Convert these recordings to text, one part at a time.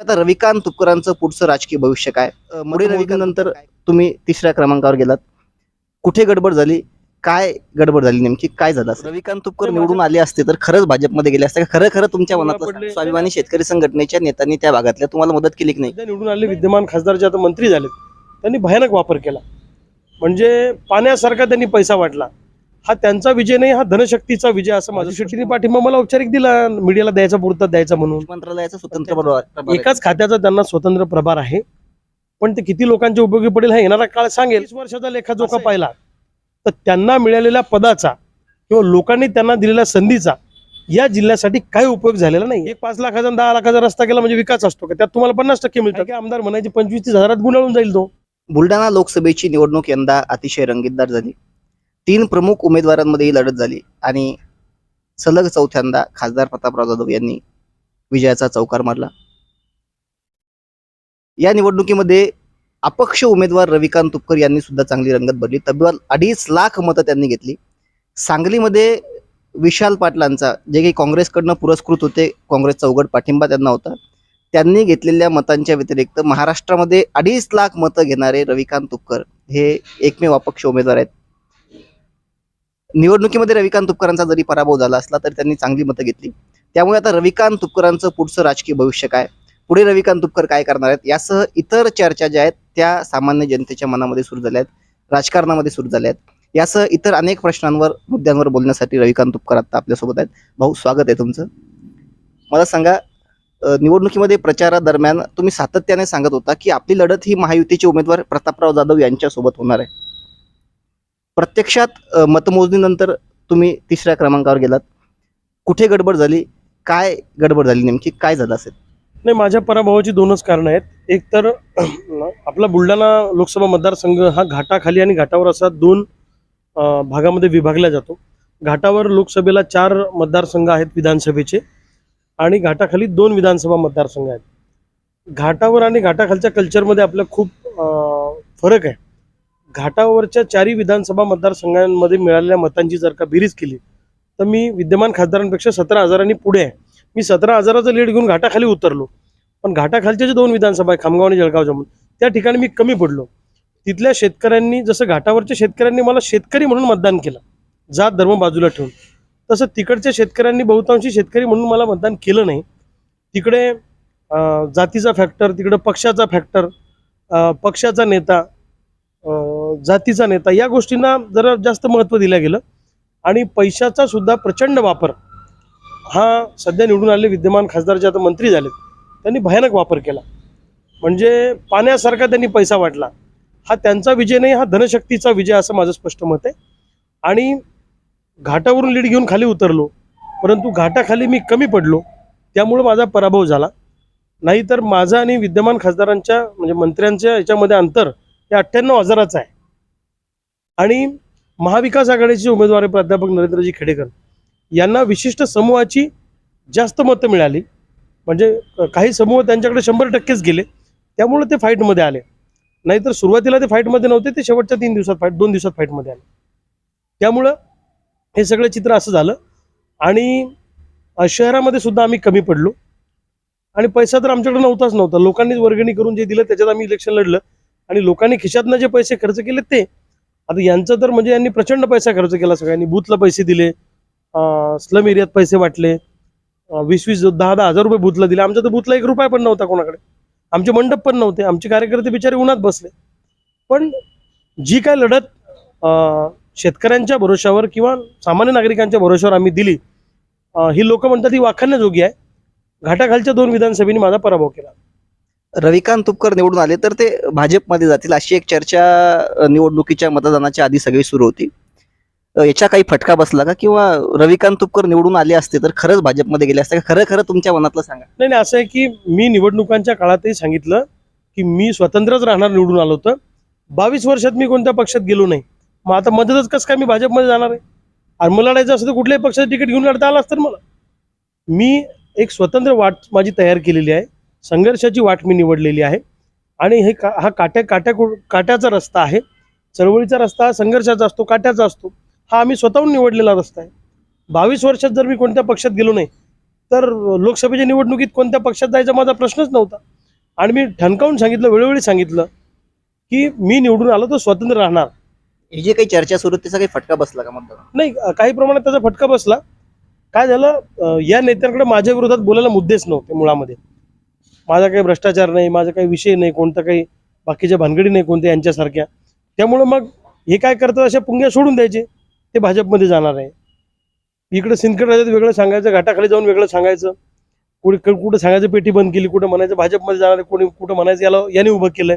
आता रविकांत तुपकरांचं पुढचं राजकीय भविष्य काय? मोदी रविकांत तुम्ही तिसऱ्या क्रमांकावर गेलात. कुठे गडबड झाली? काय गडबड झाली नेमकी? काय झालं? रविकांत तुपकर निवडून आले असते तर खरंच भाजपमध्ये गेले असते. का? खरं खरं तुमच्या पडले- स्वाभिमानी शेतकरी संघटनेच्या नेत्यांनी त्या भागातल्या तुम्हाला मदत केली की नाही? निवडून आलेले विद्यमान खासदार जे आता मंत्री झालेत. त्यांनी भयानक वापर केला. म्हणजे पाण्यासारखा त्यांनी पैसा वाटला. हा त्यांचा विजय नाही हा धनशक्तीचा विजय असं माझं शेट्टीने पाठिंबा मला औपचारिक दिला. मीडियाला द्यायचा पुरता द्यायचा म्हणून. मंत्रालयाचा स्वतंत्र प्रभार. एकाच खात्याचा त्यांना स्वतंत्र प्रभार आहे. पण ते किती लोकांच्या उपयोगी पडेल हा येणारा काळ सांगेल. वीस वर्षाचा लेखाजोखा पाहिला? तर त्यांना मिळालेल्या पदाचा किंवा लोकांनी त्यांना दिलेल्या संधीचा या जिल्ह्यासाठी काही उपयोग झालेला नाही. एक पाच लाखाचा दहा लाखाचा रस्ता केला म्हणजे विकास असतो का? त्यात तुम्हाला पन्नास टक्के मिळतात. आमदार म्हणायचे पंचवीस तीस हजारात गुंडाळून जाईल तो. बुलढाणा लोकसभेची निवडणूक यंदा अतिशय रंगीतदार झाली. तीन प्रमुख उमेदवारांमध्ये ही लढत झाली आणि सलग चौथ्यांदा खासदार प्रतापराव जाधव यांनी विजयाचा चौकार मारला. या निवडणुकीमध्ये अपक्ष उमेदवार रविकांत तुपकर यांनी सुद्धा चांगली रंगत भरली तब्बल अडीच लाख मतं त्यांनी घेतली. सांगलीमध्ये विशाल पाटलांचा जे काही काँग्रेसकडनं पुरस्कृत होते काँग्रेसचा उघड पाठिंबा त्यांना होता त्यांनी घेतलेल्या मतांच्या व्यतिरिक्त महाराष्ट्रामध्ये अडीच लाख मतं घेणारे रविकांत तुपकर हे एकमेव अपक्ष उमेदवार आहेत. निवडणुकीमध्ये रविकांत तुपकरांचा जरी पराभव झाला असला तरी त्यांनी चांगली मतं घेतली. त्यामुळे आता रविकांत तुपकरांचं पुढचं राजकीय भविष्य काय? पुढे रविकांत तुपकर काय करणार आहेत? यासह इतर चर्चा ज्या आहेत त्या सामान्य जनतेच्या मनामध्ये सुरू झाल्या आहेत. राजकारणामध्ये सुरू झाल्या आहेत. यासह इतर अनेक प्रश्नांवर मुद्द्यांवर बोलण्यासाठी रविकांत तुपकर आता आपल्यासोबत आहेत. भाऊ स्वागत आहे तुमचं. मला सांगा निवडणुकीमध्ये प्रचारादरम्यान तुम्ही सातत्याने सांगत होता की आपली लढत ही महायुतीचे उमेदवार प्रतापराव जाधव यांच्यासोबत होणार आहे. प्रत्यक्षात मतमोजणीनंतर तुम्ही तिसऱ्या क्रमांकावर गेलात. कुठे गडबड झाली? काय गडबड झाली नेमकी? काय झालं असेल? नाही माझ्या पराभवाची दोनच कारणं आहेत. एक तर आपला बुलढाणा लोकसभा मतदारसंघ हा घाटाखाली आणि घाटावर असा दोन भागामध्ये विभागला जातो. घाटावर लोकसभेला चार मतदारसंघ आहेत विधानसभेचे आणि घाटाखाली दोन विधानसभा मतदारसंघ आहेत. घाटावर आणि घाटाखालच्या कल्चरमध्ये आपलं खूप फरक आहे. घाटावरच्या चारही विधानसभा मतदारसंघांमध्ये मिळालेल्या मतांची जर का बेरीज केली तर मी विद्यमान खासदारांपेक्षा सतरा हजारांनी पुढे आहे. मी सतरा हजाराचं लीड घेऊन घाटाखाली उतरलो. पण घाटाखालच्या जे दोन विधानसभा आहे खामगाव आणि जळगाव जमून त्या ठिकाणी मी कमी पडलो. तिथल्या शेतकऱ्यांनी जसं घाटावरच्या शेतकऱ्यांनी मला शेतकरी म्हणून मतदान केलं जात धर्म बाजूला ठेवून. तसं तिकडच्या शेतकऱ्यांनी बहुतांशी शेतकरी म्हणून मला मतदान केलं नाही. तिकडे जातीचा फॅक्टर तिकडं पक्षाचा फॅक्टर पक्षाचा नेता जातीचा नेता या गोष्टींना जरा जास्त महत्त्व दिलं गेलं. आणि पैशाचा सुद्धा प्रचंड वापर. हा सध्या निवडून आलेले विद्यमान खासदार जे आता मंत्री झालेत. त्यांनी भयानक वापर केला. म्हणजे पाण्यासारखा त्यांनी पैसा वाटला हा त्यांचा विजय नाही हा धनशक्तीचा विजय असं माझं स्पष्ट मत आहे. आणि घाटावरून लीड घेऊन खाली उतरलो परंतु घाटाखाली मी कमी पडलो त्यामुळं माझा पराभव झाला. नाहीतर माझा आणि विद्यमान खासदारांच्या म्हणजे मंत्र्यांच्या याच्यामध्ये अंतर हे अठ्ठ्याण्णव हजाराचं आहे. आणि महाविकास आघाडीचे उमेदवार प्राध्यापक नरेंद्रजी खेडेकर. यांना विशिष्ट समूहाची जास्त मतं मिळाली. म्हणजे काही समूह त्यांच्याकडे शंभर टक्केच गेले. त्यामुळे ते फाईटमध्ये आले. नाहीतर सुरुवातीला ते फाईटमध्ये नव्हते ते शेवटच्या तीन दिवसात फाईट दोन दिवसात फाईटमध्ये आले. त्यामुळं हे सगळं चित्र असं झालं. आणि शहरामध्ये सुद्धा आम्ही कमी पडलो. आणि पैसा तर आमच्याकडे नव्हताच नव्हता. लोकांनीच वर्गणी करून जे दिलं त्याच्यात आम्ही इलेक्शन लढलं. आणि लोकांनी खिशातनं जे पैसे खर्च केले ते आता यांचं तर म्हणजे यांनी प्रचंड पैसा खर्च केला सगळ्यांनी. बूथला पैसे दिले स्लम एरियात पैसे वाटले. वीस वीस दहा दहा हजार रुपये बूथला दिले. आमच्या तर बूथला एक रुपया पण नव्हता कोणाकडे. आमचे मंडप पण नव्हते. आमचे कार्यकर्ते बिचारे उन्हात बसले. पण जी काय लढत शेतकऱ्यांच्या भरोशावर किंवा सामान्य नागरिकांच्या भरोशावर आम्ही दिली ही लोक म्हणतात ही वाखाणण्याजोगी आहे. घाटाखालच्या दोन विधानसभेने माझा पराभव केला. रविकांत तुपकर निवडून आले तर ते भाजपमध्ये जातील अशी एक चर्चा निवडणुकीच्या मतदानाच्या आधी सगळी सुरू होती. याचा काही फटका बसला का? किंवा रविकांत तुपकर निवडून आले असते तर खरंच भाजपमध्ये गेले असते का? खरं खरं तुमच्या मनातलं सांगा. नाही नाही असं आहे की मी निवडणुकांच्या काळातही सांगितलं की मी स्वतंत्रच राहणार निवडून आलो होतं. बावीस वर्षात मी कोणत्या पक्षात गेलो नाही. मग आता मदतच कसं काय मी भाजपमध्ये जाणार आहे? आणि मला लढायचं असं तर कुठल्याही पक्षाचं तिकीट घेऊन लढता आलं असतं मला. मी एक स्वतंत्र वाट माझी तयार केलेली आहे. संघर्षाची वाट मी निवडलेली आहे. आणि हे का हा काट्या काट्या काट्याचा रस्ता आहे. चळवळीचा रस्ता हा संघर्षाचा असतो काट्याचा असतो. हा आम्ही स्वतःहून निवडलेला रस्ता आहे. बावीस वर्षात जर मी कोणत्या पक्षात गेलो नाही तर लोकसभेच्या निवडणुकीत कोणत्या पक्षात जायचा माझा प्रश्नच नव्हता. आणि मी ठणकावून सांगितलं वेळोवेळी सांगितलं की मी निवडून आलो तर स्वतंत्र राहणार. ही जी काही चर्चा सुरू त्याचा काही फटका बसला का मतदारांना? नाही काही प्रमाणात त्याचा फटका बसला. काय झालं या नेत्यांकडे माझ्या विरोधात बोलायला मुद्देच नव्हते मुळामध्ये. माझा काही भ्रष्टाचार नाही माझा काही विषय नाही कोणता काही बाकीच्या भानगडी नाही कोणत्या यांच्यासारख्या. त्यामुळं मग हे काय करतात अशा पुंग्या सोडून द्यायचे? ते भाजपमध्ये जाणार आहे. इकडे सिंदखेड राज्यात वेगळं सांगायचं घाटाखाली जाऊन वेगळं सांगायचं. कुठे कुठं सांगायचं पेटी बंद केली कुठं म्हणायचं भाजपमध्ये जाणार आहे कोणी कुठं म्हणायचं याला याने उभं केलंय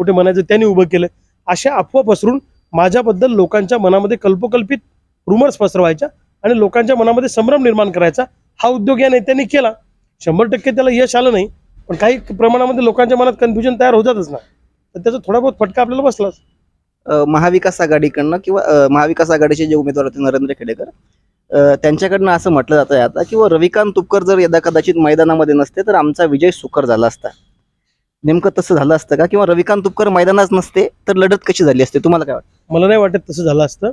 कुठे म्हणायचं त्याने उभं केलंय. अशा अफवा पसरून माझ्याबद्दल लोकांच्या मनामध्ये कल्पकल्पित रुमर्स पसरवायच्या आणि लोकांच्या मनामध्ये संभ्रम निर्माण करायचा हा उद्योग या नेत्यांनी केला. शंभर टक्के त्याला यश आलं नाही. पण काही प्रमाणामध्ये लोकांच्या मनात कन्फ्युजन तयार होतातच ना. तर त्याचा थोडा बहुत फटका आपल्याला बसलाच. महाविकास आघाडीकडनं किंवा महाविकास आघाडीचे जे उमेदवार होते नरेंद्र खेडेकर त्यांच्याकडनं असं म्हटलं जातं आहे आता किंवा रविकांत तुपकर जर यदा कदाचित मैदानामध्ये नसते तर आमचा विजय सुकर झाला असता. नेमकं तसं झालं असतं का? किंवा रविकांत तुपकर मैदानात नसते तर लढत कशी झाली असते? तुम्हाला काय वाटतं? मला नाही वाटत तसं झालं असतं.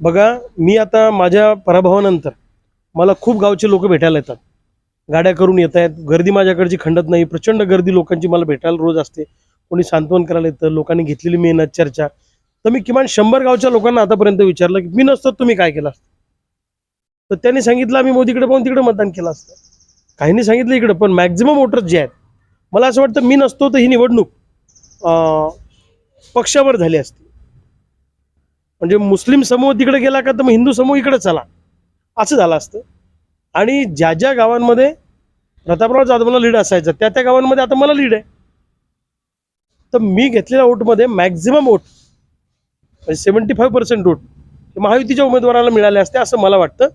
बघा मी आता माझ्या पराभवानंतर मला खूप गावचे लोक भेटायला येतात. गाड्या करून येत आहेत. गर्दी माझ्याकडची खंडत नाही. प्रचंड गर्दी लोकांची मला भेटायला रोज असते. कोणी सांत्वन करायला येतं. लोकांनी घेतलेली मेहनत चर्चा. तर मी किमान शंभर गावच्या लोकांना आतापर्यंत विचारलं की मी नसतो तुम्ही काय केलं असतं? तर त्यांनी सांगितलं आम्ही मोदीकडे पाहून तिकडे मतदान केलं असतं. काहींनी सांगितलं इकडं पण मॅक्झिमम वोटर्स जे आहेत मला असं वाटतं मी नसतो तर ही निवडणूक पक्षावर झाली असती. म्हणजे मुस्लिम समूह तिकडे गेला का तर मग हिंदू समूह इकडे चला. असं झालं असतं. आणि ज्या ज्या गावांमध्ये प्रतापराव जाधवला लीड असायचं त्या त्या गावांमध्ये आता मला लीड आहे. तर मी घेतलेल्या वोटमध्ये मॅक्झिमम वोट म्हणजे सेवन्टी फाईव्ह पर्सेंट वोट हे महायुतीच्या उमेदवाराला मिळाले असते असं मला वाटतं.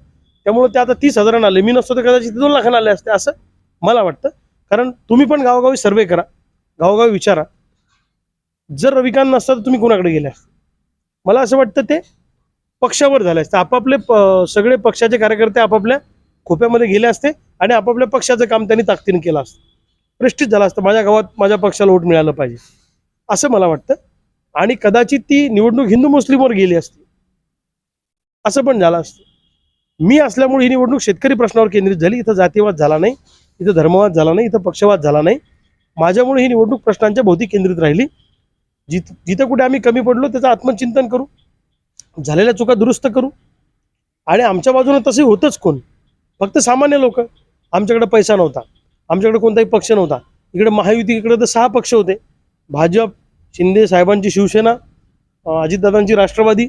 त्यामुळे ते आता तीस हजारांना आले. मी नसतो तर कदाचित दोन लाखांना आले असते असं मला वाटतं. कारण तुम्ही पण गावोगावी सर्वे करा गावोगावी विचारा. जर रविकांत नसता तर तुम्ही कोणाकडे गेले असते? मला असं वाटतं ते पक्षावर झाले असतं. आपापले प- सगळे पक्षाचे कार्यकर्ते आपापल्या खोप्यामध्ये गेले असते आणि आपापल्या पक्षाचं काम त्यांनी ताकदीने केलं असतं. प्रतिष्ठित झालं असतं. माझ्या गावात माझ्या पक्षाला वोट मिळालं पाहिजे. असं मला वाटतं. आणि कदाचित ती निवडणूक हिंदू मुस्लिमवर गेली असती. असं पण झालं असतं. मी असल्यामुळे ही निवडणूक शेतकरी प्रश्नावर केंद्रित झाली. इथं जातीवाद झाला नाही. इथं धर्मवाद झाला नाही. इथं पक्षवाद झाला नाही. माझ्यामुळे ही निवडणूक प्रश्नांच्या भोवती केंद्रित राहिली. जिथ जिथं कुठे आम्ही कमी पडलो त्याचं आत्मचिंतन करू. झालेल्या चुका दुरुस्त करू. आणि आमच्या बाजूने तसे होतच कोण. फक्त सामान्य लोक. आमच्याकडे पैसा नव्हता. आमच्याकडे कोणताही पक्ष नव्हता. इकडे महायुती इकडे तर सहा पक्ष होते. भाजप शिंदे साहेबांची शिवसेना अजितदादांची राष्ट्रवादी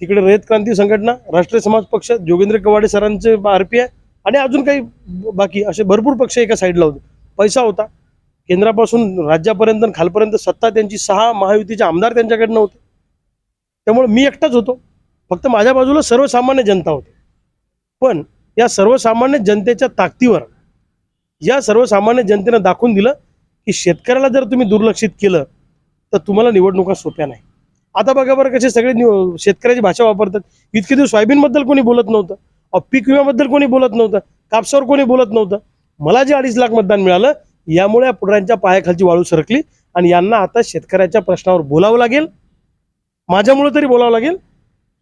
तिकडे रयत क्रांती संघटना राष्ट्रीय समाज पक्ष जोगेंद्र कवाडे सरांचे आर पी आय आणि अजून काही बाकी असे भरपूर पक्ष एका साईडला होते. पैसा होता. केंद्रापासून राज्यापर्यंत आणि खालपर्यंत सत्ता त्यांची सहा महायुतीचे आमदार त्यांच्याकडनं होते. त्यामुळे मी एकटाच होतो. फक्त माझ्या बाजूला सर्वसामान्य जनता होती. पण या सर्वसामान्य जनतेच्या ताकदीवर या सर्वसामान्य जनतेनं दाखवून दिलं की शेतकऱ्याला जर तुम्ही दुर्लक्षित केलं तर तुम्हाला निवडणुका सोप्या नाही. आता बघा बरं कसे सगळे निव- शेतकऱ्याची भाषा वापरतात. इतके दिवस सोयाबीनबद्दल कोणी बोलत नव्हतं. अहो, पीक विम्याबद्दल कोणी बोलत नव्हतं. कापसावर कोणी बोलत नव्हतं. मला जे अडीच लाख मतदान मिळालं यामुळे या पुढाऱ्यांच्या पायाखालची वाळू सरकली आणि यांना आता शेतकऱ्याच्या प्रश्नावर बोलावं लागेल. माझ्यामुळे तरी बोलावं लागेल.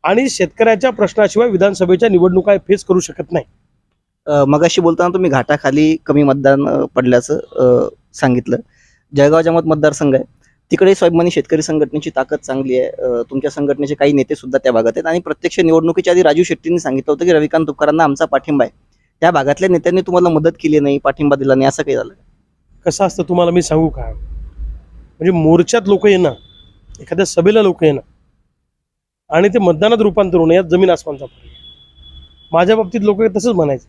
आणि शेतकऱ्याच्या प्रश्नाशिवाय विधानसभेच्या निवडणुका फेस करू शकत नाही. मगाशी बोलताना तुम्ही घाटाखाली कमी मतदान पडल्याचं सांगितलं. जळगाव जमात मतदारसंघ आहे. तिकडे स्वाभिमानी शेतकरी संघटनेची ताकद चांगली आहे. तुमच्या संघटनेचे काही नेते सुद्धा त्या भागात आहेत. आणि प्रत्यक्ष निवडणुकीच्या आधी राजू शेट्टींनी सांगितलं होतं की रविकांत तुपकरांना आमचा पाठिंबा आहे. त्या भागातल्या नेत्यांनी तुम्हाला मदत केली नाही पाठिंबा दिला नाही असं काही झालं कसं असतं तुम्हाला मी सांगू का? म्हणजे मोर्चात लोक येणं एखाद्या सभेला लोक येणं आणि ते मतदानात रूपांतर होणं यात जमीन आसमानचा फरक माझ्या बाबतीत लोक तसंच म्हणायचं.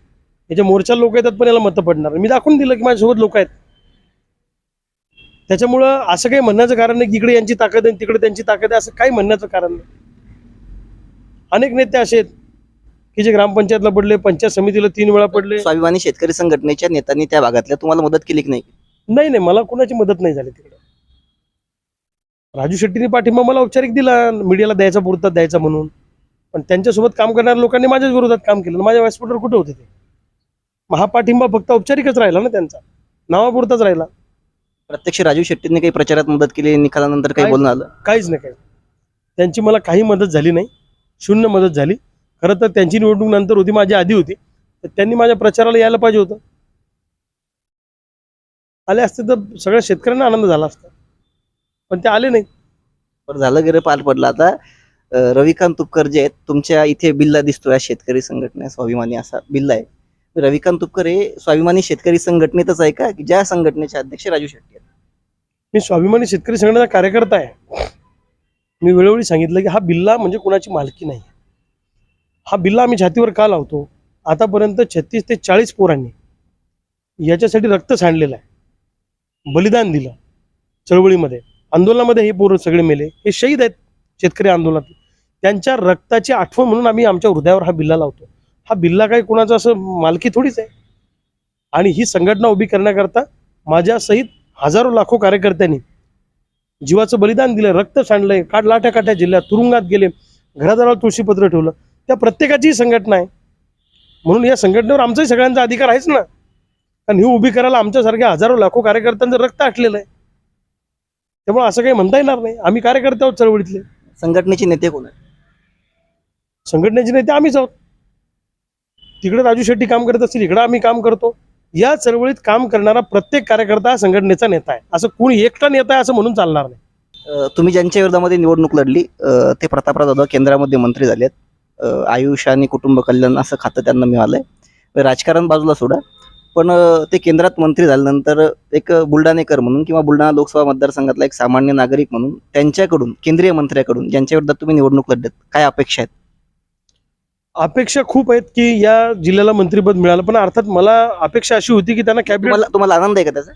याच्या मोर्चा लोक येतात पण याला मतं पडणार मी दाखवून दिलं की माझ्यासोबत लोक आहेत. त्याच्यामुळं असं काही म्हणण्याचं कारण नाही की इकडे यांची ताकद आहे तिकडे त्यांची ताकद आहे असं काही म्हणण्याचं कारण नाही. अनेक नेते असे आहेत की जे ग्रामपंचायतला पडले पंचायत समितीला तीन वेळा पडले. स्वाभिमानी शेतकरी संघटनेच्या नेत्यांनी त्या भागातल्या तुम्हाला मदत केली की नाही? नाही नाही मला कुणाची मदत नाही झाली तिकडे. राजू शेट्टीने पाठिंबा मला औपचारिक दिला. मीडियाला द्यायचा पुरता द्यायचा म्हणून. पण त्यांच्यासोबत काम करणाऱ्या लोकांनी माझ्याच विरोधात काम केलं. माझ्या व्यासपीठावर कुठे होते ते? मग हा पाठिंबा फक्त औपचारिकच राहिला ना त्यांचा? नावापुरताच राहिला. प्रत्यक्ष राजू शेट्टींनी काही प्रचारात मदत केली निकालानंतर काही बोलणं आलं? काहीच नाही काही त्यांची मला काही मदत झाली नाही. शून्य मदत झाली. खरं तर त्यांची निवडणूक नंतर होती माझी आधी होती. तर त्यांनी माझ्या प्रचाराला यायला पाहिजे होतं. आले असते तर सगळ्या शेतकऱ्यांना आनंद झाला असता. पण ते आले नाही बरं झालं गेलं पार पडलं. आता अं, रविकांत तुपकर जे आहेत तुमच्या इथे बिल्ला दिसतोय शेतकरी संघटना स्वाभिमानी असा बिल्ला आहे. रविकांत तुपकर हे स्वाभिमानी शेतकरी संघटनेतच आहे का? की ज्या संघटनेचे अध्यक्ष राजू शेट्टी आहेत? मी स्वाभिमानी शेतकरी संघटनेचा कार्यकर्ता आहे. मी वेळोवेळी सांगितलं की हा बिल्ला म्हणजे कुणाची मालकी नाही. हा बिल्ला आम्ही छातीवर का लावतो? आतापर्यंत छत्तीस ते चाळीस पोरांनी याच्यासाठी रक्त सांडलेलं आहे. बलिदान दिलं चळवळीमध्ये. आंदोलनामध्ये हे पोरं सगळे मेले. हे शहीद आहेत शेतकरी आंदोलनात त्यांच्या रक्ताची आठवण म्हणून आम्ही आमच्या हृदयावर हा बिल्ला लावतो. हा बिल्ला काय कुणाचा असं मालकी थोडीच आहे. आणि ही संघटना उभी करण्याकरता माझ्यासहित हजारो लाखो कार्यकर्त्यांनी जीवाचं बलिदान दिलं रक्त सांडलंय काट लाट्या काठ्या जिल्ह्यात तुरुंगात गेले घरादारावर तुळशीपत्र ठेवलं. त्या प्रत्येकाचीही संघटना आहे. म्हणून या संघटनेवर आमचाही सगळ्यांचा अधिकार आहेच ना. कारण ही उभी करायला आमच्यासारख्या हजारो लाखो कार्यकर्त्यांचं रक्त आटलेलं आहे. त्यामुळे असं काही म्हणता येणार नाही. आम्ही कार्यकर्ते आहोत चळवळीतले. संघटनेचे नेते कोण आहेत? संघटनेचे नेते आम्हीच आहोत. तिकडे राजू शेट्टी काम करत असतील इकडे आम्ही काम करतो. या चळवळीत काम करणारा प्रत्येक कार्यकर्ता हा संघटनेचा नेता आहे. असं कोणी एकटा नेता आहे असं म्हणून चालणार नाही. अं, तुम्ही ज्यांच्या विरोधामध्ये निवडणूक लढली अं, ते प्रतापराव जाधव केंद्रामध्ये मंत्री झालेत. अं, आयुष आणि कुटुंब कल्याण असं खातं त्यांना मिळालंय. राजकारण बाजूला सोडा. पण ते केंद्रात मंत्री झाल्यानंतर एक बुलढाणेकर म्हणून किंवा बुलढाणा लोकसभा मतदारसंघातला एक सामान्य नागरिक म्हणून त्यांच्याकडून केंद्रीय मंत्र्याकडून ज्यांच्या विरोधात तुम्ही निवडणूक लढत काय अपेक्षा आहेत? अपेक्षा खूप आहेत की या जिल्ह्याला मंत्रीपद मिळालं. पण अर्थात मला अपेक्षा अशी होती की त्यांना कॅबिनेट तुम्हाला तुम्हाला आनंद आहे का त्याचा?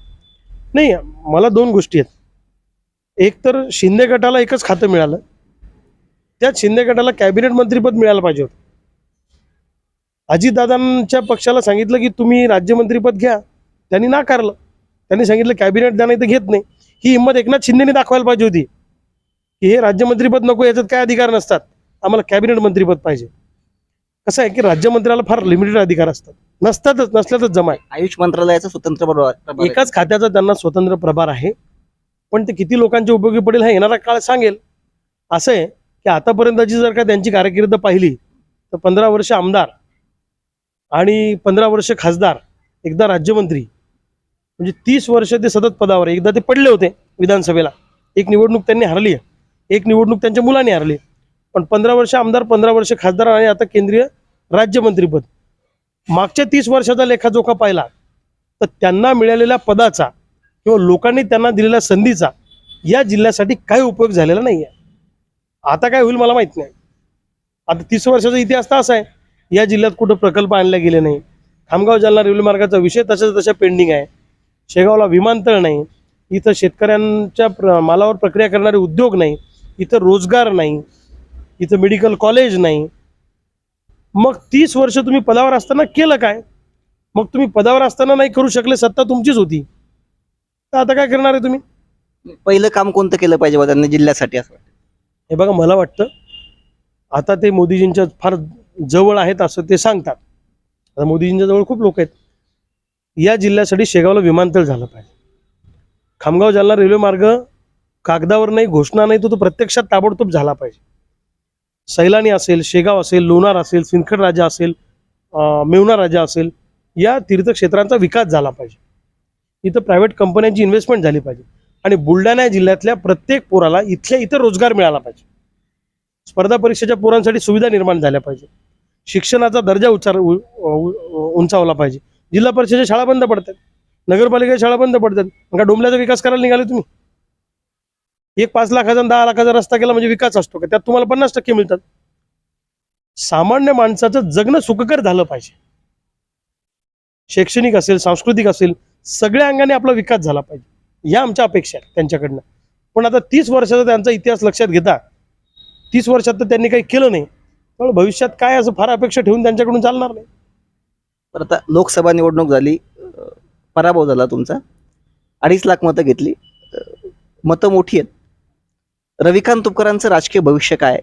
नाही मला दोन गोष्टी आहेत. एक तर शिंदे गटाला एकच खातं मिळालं. त्यात शिंदे गटाला कॅबिनेट मंत्रीपद मिळालं पाहिजे होतं. अजितदादांच्या पक्षाला सांगितलं की तुम्ही राज्यमंत्रीपद घ्या. त्यांनी नाकारलं. त्यांनी सांगितलं कॅबिनेट द्या नाही तर घेत नाही. ही हिंमत एकनाथ शिंदेने दाखवायला पाहिजे होती. की हे राज्यमंत्रीपद नको याच्यात काय अधिकार नसतात. आम्हाला कॅबिनेट मंत्रीपद पाहिजे. कसं आहे की राज्यमंत्र्याला फार लिमिटेड अधिकार असतात. नसतातच नसल्यातच जमा आहे. आयुष मंत्रालयाचा स्वतंत्र प्रभार. एकाच खात्याचा त्यांना स्वतंत्र प्रभार आहे. पण ते किती लोकांच्या उपयोगी पडेल हा येणारा काळ सांगेल. असं आहे की आतापर्यंतची जर का त्यांची कारकीर्द पाहिली तर पंधरा वर्ष आमदार आणि पंधरा वर्ष खासदार एकदा राज्यमंत्री म्हणजे तीस वर्ष ते सतत पदावर एकदा ते पडले होते विधानसभेला. एक निवडणूक त्यांनी हरली आहे. एक निवडणूक त्यांच्या मुलांनी हरली पण पंधरा वर्ष आमदार पंधरा वर्ष खासदार आणि आता केंद्रीय राज्यमंत्रीपद मागच्या तीस वर्षाचा लेखाजोखा पाहिला तर त्यांना मिळालेल्या पदाचा किंवा लोकांनी त्यांना दिलेल्या संधीचा या जिल्ह्यासाठी काही उपयोग झालेला नाही आहे आता काय होईल मला माहीत नाही. आता तीस वर्षाचा इतिहास तर असा आहे. या जिल्ह्यात कुठं प्रकल्प आणले गेले नाही. खामगाव जालना रेल्वे मार्गाचा विषय तशाच तशा पेंडिंग आहे. शेगावला विमानतळ नाही. इथं शेतकऱ्यांच्या प्र मालावर प्रक्रिया करणारे उद्योग नाही. इथं रोजगार नाही. इथं मेडिकल कॉलेज नाही. मग तीस वर्ष तुम्ही पदावर असताना केलं काय? मग तुम्ही पदावर असताना नाही करू शकले सत्ता तुमचीच होती. तर आता काय करणार आहे तुम्ही? पहिलं काम कोणतं केलं पाहिजे त्यांनी जिल्ह्यासाठी असं? हे बघा मला वाटतं आता ते मोदीजींच्या फार जवळ आहेत असं ते सांगतात. आता मोदीजींच्या जवळ खूप लोक आहेत. या जिल्ह्यासाठी शेगावला विमानतळ झालं पाहिजे. खामगाव जालना रेल्वे मार्ग कागदावर नाही घोषणा नाही तो तो प्रत्यक्षात ताबडतोब झाला पाहिजे. सैलानी असेल शेगाव असेल लोणार असेल सिंदखेड राजा असेल मेवना राजा असेल या तीर्थक्षेत्रांचा विकास झाला पाहिजे. इथं प्रायव्हेट कंपन्यांची इन्व्हेस्टमेंट झाली पाहिजे. आणि बुलढाणा जिल्ह्यातल्या प्रत्येक पोराला इथल्या इथं रोजगार मिळाला पाहिजे. स्पर्धा परीक्षेच्या पोरांसाठी सुविधा निर्माण झाल्या पाहिजे. शिक्षणाचा दर्जा उच्चार उ- उंचावला पाहिजे. जिल्हा परिषदेच्या शाळा बंद पडतात. नगरपालिकेच्या शाळा बंद पडतात. मग का डोंबल्याचा विकास करायला निघाले तुम्ही? एक पाच लाखाचा दहा लाखाचा रस्ता केला म्हणजे विकास असतो का? त्यात तुम्हाला पन्नास टक्के मिळतात. सामान्य माणसाचं जगणं सुखकर झालं पाहिजे. शैक्षणिक असेल सांस्कृतिक असेल सगळ्या अंगाने आपला विकास झाला पाहिजे. या आमच्या अपेक्षा आहेत त्यांच्याकडनं. पण आता तीस वर्षाचा त्यांचा इतिहास लक्षात घेता. तीस वर्षात तर त्यांनी काही केलं नाही. त्यामुळे भविष्यात काय असं फार अपेक्षा ठेवून त्यांच्याकडून चालणार नाही. तर आता लोकसभा निवडणूक झाली पराभव झाला तुमचा. अडीच लाख मतं घेतली. मतं मोठी आहेत. रविकांत तुपकरांचं राजकीय भविष्य काय?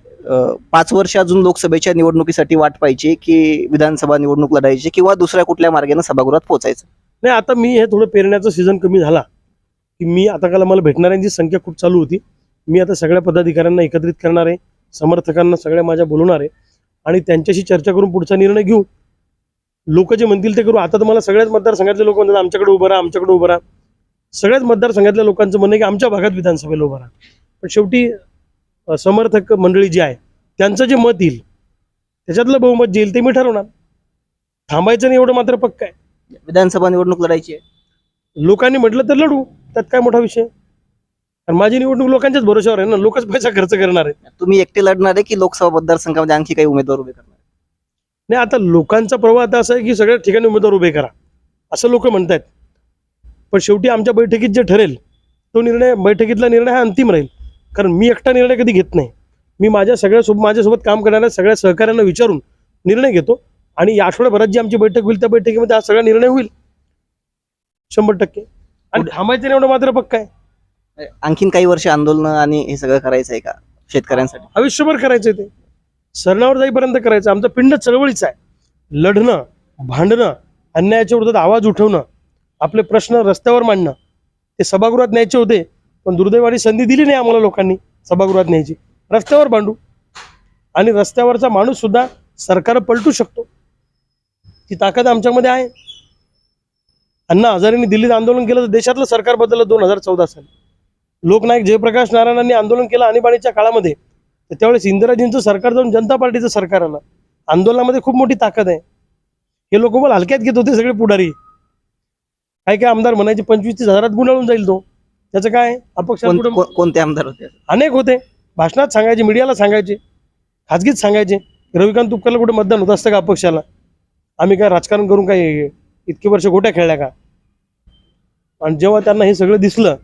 पाच वर्ष अजून लोकसभेच्या निवडणुकीसाठी वाट पाहिजे की विधानसभा निवडणूक लढायची किंवा दुसऱ्या कुठल्या मार्गाने सभागृहात पोहोचायचं? नाही आता मी हे थोडं पेरण्याचं सीझन कमी झाला की मी आता काला मला भेटणाऱ्यांची संख्या खूप चालू होती. मी आता सगळ्या पदाधिकाऱ्यांना एकत्रित करणार आहे समर्थकांना सगळ्या माझ्या बोलवणार आहे. आणि त्यांच्याशी चर्चा करून पुढचा निर्णय घेऊ. लोक जे म्हणतील ते करू. आता तर मला सगळ्याच मतदारसंघातले लोक म्हणतात आमच्याकडे उभं राहा आमच्याकडे उभं राहा. सगळ्याच मतदारसंघातल्या लोकांचं म्हणणं आहे की आमच्या भागात विधानसभेला उभं राहा. पण शेवटी समर्थक मंडळी जी आहे त्यांचं जे मत येईल त्याच्यातलं बहुमत जे येईल ते मी ठरवणार. थांबायचं नाही एवढं मात्र पक्क आहे. विधानसभा निवडणूक लढायची आहे. लोकांनी म्हटलं तर लढू. त्यात काय मोठा विषय? कारण माझी निवडणूक लोकांच्याच भरोश्यावर आहे ना लोकच पैसा खर्च करणार आहे. तुम्ही एकटे लढणार आहे की लोकसभा मतदारसंघामध्ये आणखी काही उमेदवार उभे करणार नाही आता लोकांचा प्रवाह आता असा आहे की सगळ्या ठिकाणी उमेदवार उभे करा. असं लोक म्हणतात पण शेवटी आमच्या बैठकीत जे ठरेल तो निर्णय बैठकीतला निर्णय हा अंतिम राहील. कारण मी एकटा निर्णय कधी घेत नाही. मी माझ्या सगळ्या सोबत माझ्यासोबत काम करणाऱ्या सगळ्या सहकाऱ्यांना विचारून निर्णय घेतो. आणि या आठवड्याभरात जी आमची बैठक होईल त्या बैठकीमध्ये हा सगळा निर्णय होईल. शंभर टक्के. आणि थांबायचं नाही एवढं मात्र पक्का आहे. आणखीन काही वर्ष आंदोलन आणि हे सगळं करायचं आहे का शेतकऱ्यांसाठी? आयुष्यभर करायचं ते. सरणावर जाईपर्यंत करायचं. आमचं पिंड चळवळीच आहे. लढणं भांडणं अन्यायाच्या विरोधात आवाज उठवणं आपले प्रश्न रस्त्यावर मांडणं ते सभागृहात न्यायचे होते पण दुर्दैवाने संधी दिली नाही आम्हाला लोकांनी सभागृहात न्यायची. रस्त्यावर भांडू. आणि रस्त्यावरचा माणूस सुद्धा सरकार पलटू शकतो. ती ताकद आमच्यामध्ये आहे. अण्णा हजारेंनी दिल्लीत आंदोलन केलं तर देशातलं सरकार बदललं दोन हजार चौदा साली. लोकनायक जयप्रकाश नारायणांनी आंदोलन केलं आणीबाणीच्या काळामध्ये. तर त्यावेळेस इंदिराजींचं सरकार जाऊन जनता पार्टीचं सरकार आलं. आंदोलनामध्ये खूप मोठी ताकद आहे. हे लोक मला हलक्यात घेत होते सगळे पुढारी. काय काय आमदार म्हणायचे पंचवीस तीस हजारात गुंडाळून जाईल तो. त्याचं काय? अपक्ष कोण- कोण- कोणते आमदार होते? अनेक होते. भाषणात सांगायचे मीडियाला सांगायचे खाजगीत सांगायचे. रविकांत तुपकरला कुठे मतदान होत असतं का अपक्षाला? आम्ही काय राजकारण करून काय इतके वर्ष गोट्या खेळल्या का? आणि जेव्हा त्यांना हे सगळं दिसलं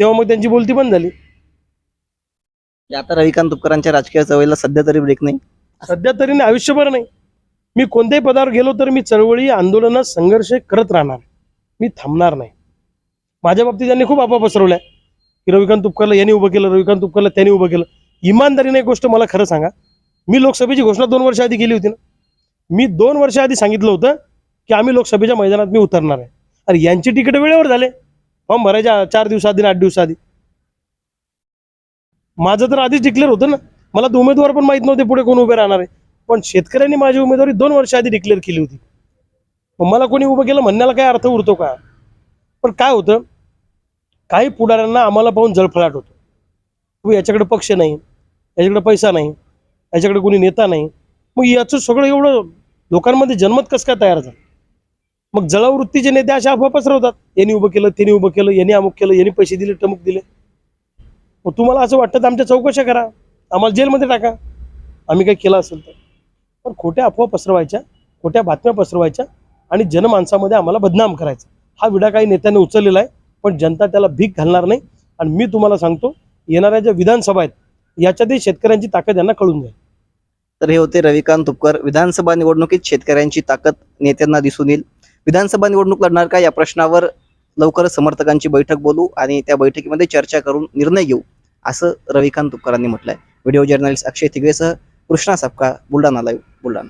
तेव्हा मग त्यांची बोलती बंद झाली. आता रविकांत तुपकरांच्या राजकीय चळवळीला सध्या तरी ब्रेक नाही. सध्या तरी नाही आयुष्यभर नाही. मी कोणत्याही पदावर गेलो तर मी चळवळी आंदोलनं संघर्ष करत राहणार मी थांबणार नाही. माझ्या बाबतीत त्यांनी खूप आपा पसरवल्या. की रविकांत तुपकरला यांनी उभं केलं रविकांत तुपकरला त्यांनी उभं केलं. इमानदारीने एक गोष्ट मला खरं सांगा. मी लोकसभेची घोषणा दोन वर्ष आधी केली होती ना. मी दोन वर्ष आधी सांगितलं होतं की आम्ही लोकसभेच्या मैदानात मी उतरणार आहे. अरे यांची तिकीट वेळेवर झाले. फॉर्म भरायच्या चार दिवसाआधी आठ दिवसाआधी. माझं तर आधीच डिक्लेअर होतं ना. मला तर उमेदवार पण माहीत नव्हते पुढे कोण उभे राहणार आहे. पण शेतकऱ्यांनी माझी उमेदवारी दोन वर्ष आधी डिक्लेअर केली होती. मग मला कोणी उभं केलं म्हणण्याला काय अर्थ उरतो का? पण काय होतं? काही पुढाऱ्यांना आम्हाला पाहून जळफळाट होतो. याच्याकडे पक्ष नाही. याच्याकडे पैसा नाही. याच्याकडे कोणी नेता नाही. मग याचं सगळं एवढं लोकांमध्ये जन्मत कसं काय तयार झालं? मग जळवृत्तीचे नेते अशा अफवा पसरवतात यांनी उभं केलं त्यांनी उभं केलं यांनी अमुक केलं यांनी पैसे दिले टमुक दिले. मग तुम्हाला असं वाटतं तर आमच्या चौकशा करा आम्हाला जेलमध्ये टाका. आम्ही काही केलं असेल तर. पण खोट्या अफवा पसरवायच्या खोट्या बातम्या पसरवायच्या आणि जनमानसामध्ये आम्हाला बदनाम करायचा. हा विडा काही नेत्यांनी उचललेला आहे पण जनता त्याला भीक घालणार नाही. आणि मी तुम्हाला सांगतो येणाऱ्या ज्या विधानसभा आहेत याच्यातही शेतकऱ्यांची ताकद यांना कळून जाईल. तर हे होते रविकांत तुपकर. विधानसभा निवडणुकीत शेतकऱ्यांची ताकद नेत्यांना दिसून येईल. विधानसभा निवडणूक लढणार का या प्रश्नावर लवकरच समर्थकांची बैठक बोलू आणि त्या बैठकीमध्ये चर्चा करून निर्णय घेऊ असं रविकांत तुपकरांनी म्हटलंय. व्हिडिओ जर्नलिस्ट अक्षय तिगवेसह कृष्णा सापका बुलढाणा लाईव्ह बुलढाणा.